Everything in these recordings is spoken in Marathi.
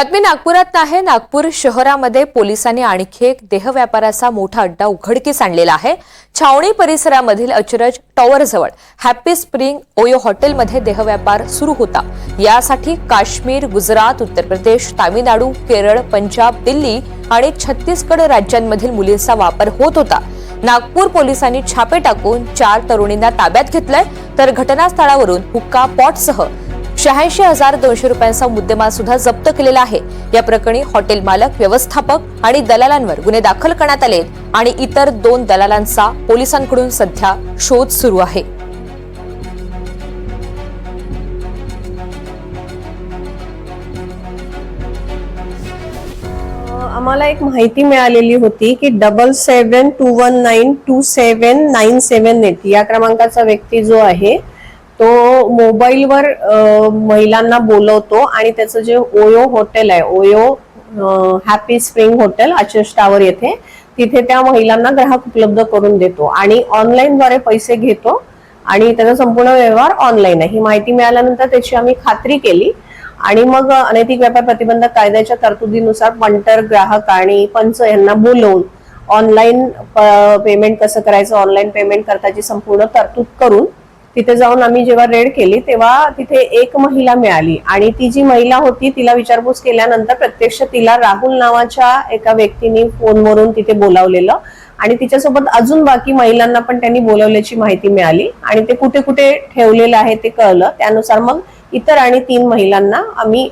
बातमी नागपुरात आहे. नागपूर शहरामध्ये पोलिसांनी आणखी एक देह व्यापाराचा मोठा अड्डा उघडकीस आणलेला आहे. छावणी परिसरामधील अचरज टॉवरजवळ हॅपी स्प्रिंग ओयो हॉटेलमध्ये देह व्यापार सुरू होता. यासाठी काश्मीर गुजरात उत्तर प्रदेश तामिळनाडू केरळ पंजाब दिल्ली आणि छत्तीसगड राज्यांमधील मुलींचा वापर होत होता. नागपूर पोलिसांनी छापे टाकून चार तरुणींना ताब्यात घेतलंय. तर घटनास्थळावरून हुक्का पॉटसह शहाऐंशी हजार दोनशे रुपयांचा मुद्देमाल सुद्धा जप्त केलेला आहे. या प्रकरणी हॉटेल मालक व्यवस्थापक आणि दलालांवर गुन्हे दाखल करण्यात आले आणि इतर दोन दलालांचा पोलिसांकडून सध्या शोध सुरू आहे. आम्हाला एक माहिती मिळालेली होती की double seven two one nine two seven nine seven eight या क्रमांकाचा व्यक्ती जो आहे तो मोबाईलवर महिलांना बोलवतो आणि त्याचं जे ओयो हॉटेल आहे OYO happy spring hotel archers tower येथे तिथे त्या महिलांना ग्राहक उपलब्ध करून देतो आणि ऑनलाईनद्वारे पैसे घेतो आणि त्याचा संपूर्ण व्यवहार ऑनलाईन आहे. ही माहिती मिळाल्यानंतर त्याची आम्ही खात्री केली आणि मग अनैतिक व्यापार प्रतिबंधक कायद्याच्या तरतुदीनुसार पंटर ग्राहक आणि पंच यांना बोलवून ऑनलाईन पेमेंट कसं करायचं ऑनलाईन पेमेंट करताची संपूर्ण तरतूद करून तिथे जाऊन आम्ही जेव्हा रेड केली तेव्हा तिथे एक महिला मिळाली. आणि ती जी महिला होती तिला विचारपूस केल्यानंतर प्रत्यक्ष तिला राहुल नावाच्या एका व्यक्तीने फोनवरून तिथे बोलावलेलं. आणि तिच्यासोबत अजून बाकी महिलांना पण त्यांनी बोलवल्याची माहिती मिळाली. आणि ते कुठे कुठे ठेवलेलं आहे ते कळलं. त्यानुसार मग इतर आणि तीन महिलांना आम्ही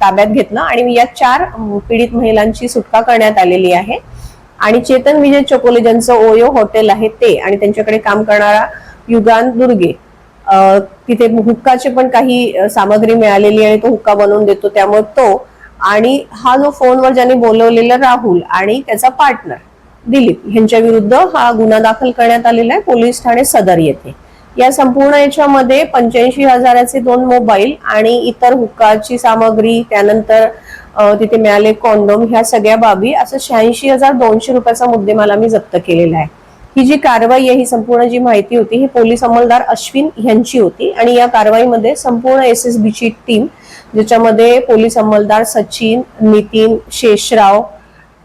ताब्यात घेतलं. आणि या चार पीडित महिलांची सुटका करण्यात आलेली आहे. आणि चेतन विजय चोकोले ज्यांचं ओयो हॉटेल आहे ते. आणि त्यांच्याकडे काम करणारा युगान दुर्गे. तिथे हुक्काचे पण काही सामग्री मिळालेली आहे तो हुक्का बनवून देतो त्यामुळे तो आणि हा जो फोनवर ज्यांनी बोलवलेला राहुल आणि त्याचा पार्टनर दिलीप यांच्या विरुद्ध हा गुन्हा दाखल करण्यात आलेला आहे. पोलीस ठाणे सदर येथे. या संपूर्ण याच्यामध्ये पंच्याऐंशी हजाराचे दोन मोबाईल आणि इतर हुक्काची सामग्री त्यानंतर तिथे मिळाले कॉन्डोम ह्या सगळ्या बाबी. असं शहाऐंशी हजार दोनशे रुपयाचा मुद्देमाल आम्ही जप्त केलेला आहे. ही जी कारवाई आहे ही संपूर्ण जी माहिती होती ही पोलीस अंमलदार अश्विन यांची होती आणि या कारवाईमध्ये संपूर्ण एस एस बीची टीम ज्याच्यामध्ये पोलीस अंमलदार सचिन नितीन शेषराव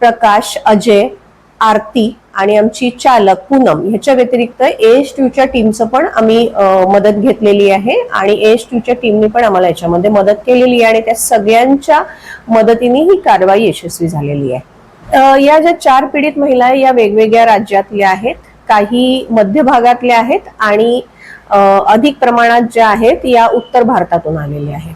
प्रकाश अजय आरती आणि आमची चालक पूनम ह्याच्या व्यतिरिक्त एस टूच्या टीमचं पण आम्ही मदत घेतलेली आहे आणि एस टूच्या टीमने पण आम्हाला याच्यामध्ये मदत केलेली आहे आणि त्या सगळ्यांच्या मदतीने ही कारवाई यशस्वी झालेली आहे. या ज्या चार पीडित महिला या वेगवेगळ्या राज्यातल्या आहेत काही मध्य भागातल्या आहेत आणि अधिक प्रमाणात ज्या आहेत या उत्तर भारतातून आलेल्या आहेत.